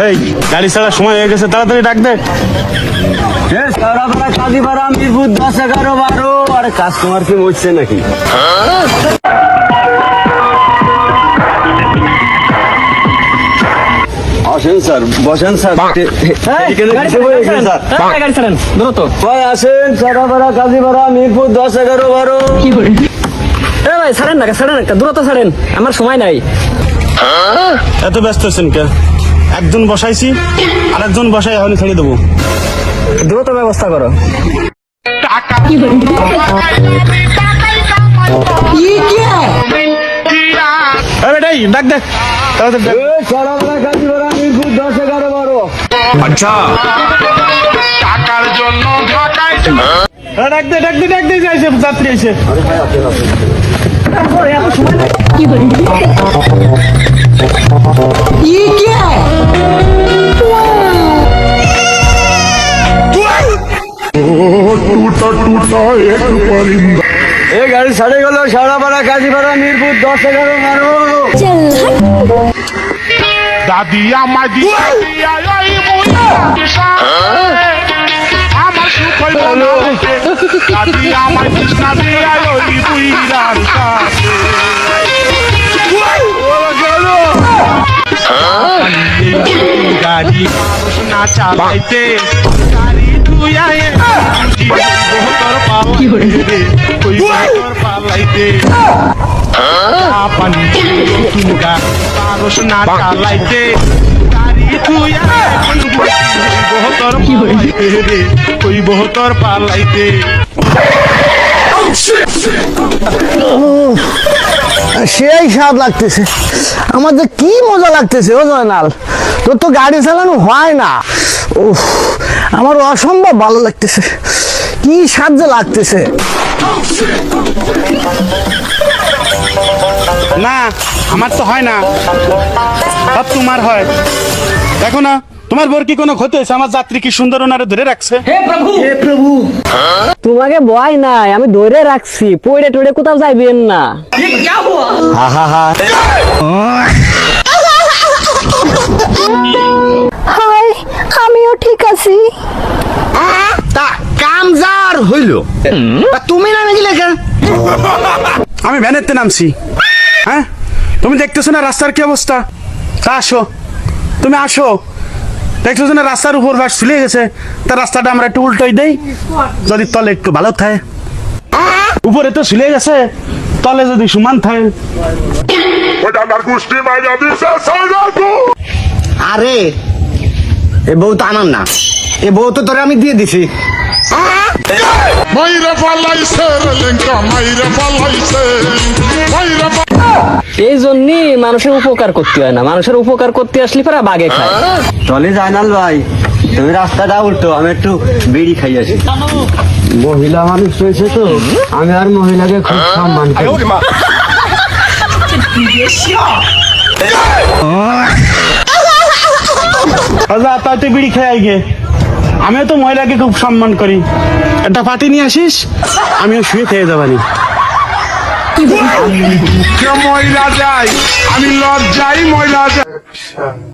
এই গাড়ি ছাড়ার সময় হয়ে গেছে তাড়াতাড়ি ডাক দে। মিরপুর দশ এগারো বারো। আর কাস্টমার কি মরছে নাকি? আসেন স্যার বসেন স্যার। ভাই আসেন সারাপাড়া কাজীপাড়া মিরপুর দশ এগারো বারো। এ ভাই ছাড়েন না ছাড়েন একটা দ্রুত ছাড়েন আমার সময় নাই। এত ব্যস্ত আছেন কে? একজন বসাইছি আরেকজন বসাই এখন ছেড়ে দেবো। দ্রুত ব্যবস্থা করো। বেটাই ডাক টাকার জন্য ঢাকায় ডাক দে ডাক দে ডাক দে যাইছে যাত্রী এসে এই গাড়ি ছাড়ে গেল সারাপাড়া কাজীপাড়া মিরপুর দশ এগারো বারো। দাদি দিশা আমার সুখ দাদি দিয়া ওই বুইরার কাছে গাড়ি মানুষ না চালাইতে গাড়ি ধুয়ায়ে তোর পালাইতে কই তোর পালাইতে পানি তুমগা মানুষ না চালাইতে গাড়ি ধুয়া বহুতর পালাইতে কই বহুতর পালাইতে সেই স্বাদ লাগতেছে। আমার যে কি মজা লাগতেছে ও জয়নাল, তোর তো গাড়ি চালানো হয় না। ও আমার অসম্ভব ভালো লাগতেছে। কি স্বাদ যে লাগতেছে। না, আমার তো হয় না। সব তোমার হয়। দেখো না তোমার বোর কি কোনো ক্ষতি হয়েছে? আমার যাত্রী কি সুন্দর ওনারে ধরে রাখছে? হে প্রভু! হে প্রভু! তোমাকে ভয় নাই আমি ধরে রাখছি। পড়ে টড়ে কোথাও যাইবেন না। হাই আমিও ঠিক আছি। তা কাম যার হইল। তুমি নামে গেলে কেন? আমি ভ্যানেতে নামছি। হ্যাঁ? তুমি দেখতেছো না রাস্তার কি অবস্থা? তা আসো। তুমি আসো। দেখতেছো না রাস্তার উপর বাস ছিলে গেছে। তা রাস্তাটা আমরা একটু উল্টোই দেই যদি তলে একটু ভালো থাকে। উপরে তো ছিলে গেছে তলে যদি সমান থাকে। ওটা আমার গোষ্ঠী মাইয়া দিছে সাইরাটো আরে এ বউ তো আমার না। এ বউ তো তোরে আমি দিয়ে দিছি। মাইরা পালাইছে রে লেঙ্কা মাইরা পালাইছে। এই জন্যই মানুষের উপকার করতে হয় না। মানুষের উপকার করতে আসলে পরে বাগে খায় চলে জানাল ভাই তুমি রাস্তাটা উল্টো আমি একটু বিড়ি খাই আসি। মহিলা মানুষ রয়েছে তো আমি আর মহিলাকে খুব সম্মান করি। আচ্ছা বিড়ি খেয়ে আমিও তো মহিলাকে খুব সম্মান করি। একটা পাটি নিয়ে আসিস আমিও শুয়ে খেয়ে যাবানি। মহিলা যাই আমি লজ্জাই মহিলা যাই